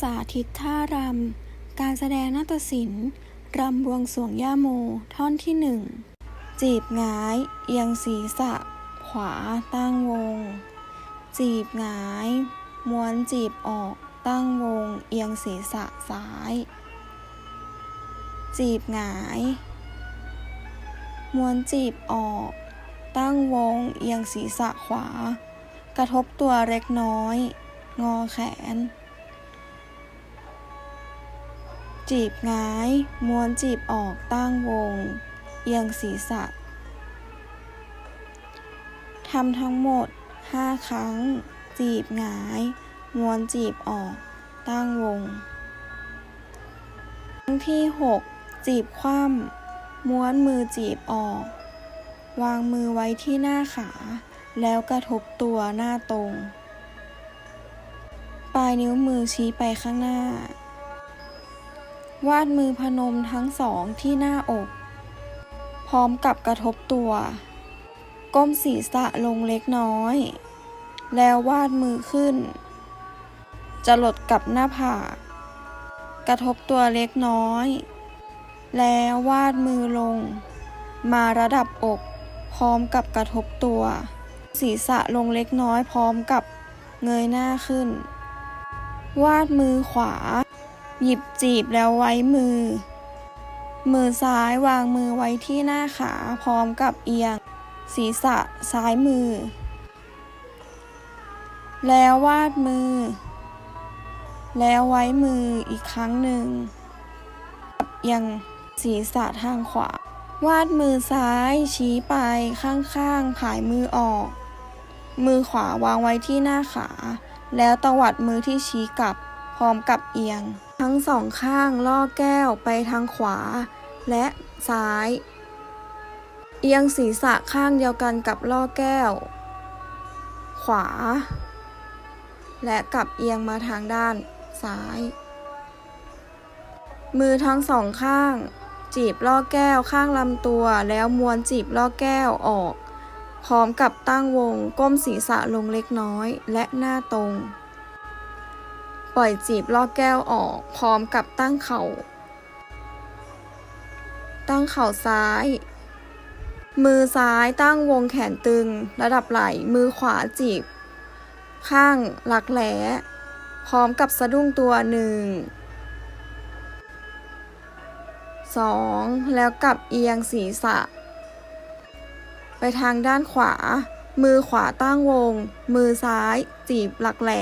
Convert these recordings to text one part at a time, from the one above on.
สาธิตท่ารำ การแสดงนาฏศิลป์รำบวงสวงย่าโม ท่อนที่หนึ่ง จีบหงายเอียงศีรษะ ขวาตั้งวง จีบหงาย ม้วนจีบออกตั้งวง เอียงศีรษะซ้าย จีบหงาย ม้วนจีบออก ตั้งวง เอียงศีรษะขวา กระทบตัวเล็กน้อย งอแขน จีบหงาย ม้วนจีบออกตั้งวง เอียงศีรษะทำทั้งหมด 5 ครั้ง จีบหงาย ม้วนจีบออก ตั้งวง ครั้งที่ 6 จีบคว่ำม้วนมือจีบออก วางมือไว้ที่หน้าขา แล้วกระทบตัวหน้าตรง ปลายนิ้วมือชี้ไปข้างหน้า วาดมือพนมทั้งสองที่หน้าอก พร้อมกับกระทบตัว ก้มศีรษะลงเล็กน้อย แล้ววาดมือขึ้น จะหลดกับหน้าผาก กระทบตัวเล็กน้อย แล้ววาดมือลง มาระดับอก พร้อมกับกระทบตัว ศีรษะลงเล็กน้อยพร้อมกับเงยหน้าขึ้น วาดมือขวา หยิบจีบแล้วไว้มือ มือซ้ายวางมือไว้ที่หน้าขาพร้อมกับเอียง ศีรษะซ้ายมือ แล้ววาดมือ แล้วไว้มืออีกครั้งหนึ่งเอียงศีรษะทางขวา วาดมือซ้ายชี้ไปข้างๆผายมือออก มือขวาวางไว้ที่หน้าขา แล้วตวัดมือที่ชี้กลับพร้อมกับเอียง ทั้งสองข้างล่อแก้วไปทางขวา และซ้าย เอียงศีรษะข้างเดียวกันกับล่อแก้ว ขวา และกลับเอียงมาทางด้านซ้าย มือทั้งสองข้าง จีบล่อแก้วข้างลำตัวแล้วม้วนจีบล่อแก้วออก พร้อมกับตั้งวงก้มศีรษะลงเล็กน้อยและหน้าตรง ปล่อยจีบล่อแก้วออกพร้อมกับตั้งเข่า ตั้งเข่าซ้าย มือซ้ายตั้งวงแขนตึง ระดับไหล่ มือขวาจีบ ข้างหลักแหลพร้อมกับสะดุ้งตัวหนึ่งสองแล้วกลับเอียงศีรษะ ไปทางด้านขวา มือขวาตั้งวง มือซ้ายจีบหลักแหล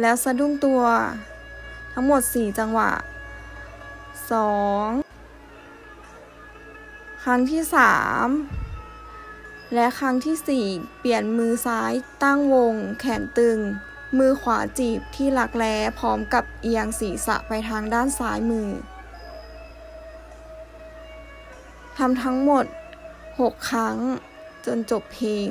แล้วสะดุ้งตัว ทั้งหมด 4 จังหวะ 2 ครั้งที่ 3 และครั้งที่ 4 เปลี่ยนมือซ้ายตั้งวง แขนตึง มือขวาจีบที่หลักแร้พร้อมกับเอียงศีรษะไปทางด้านซ้ายมือทำทั้งหมด 6 ครั้งจนจบเพลง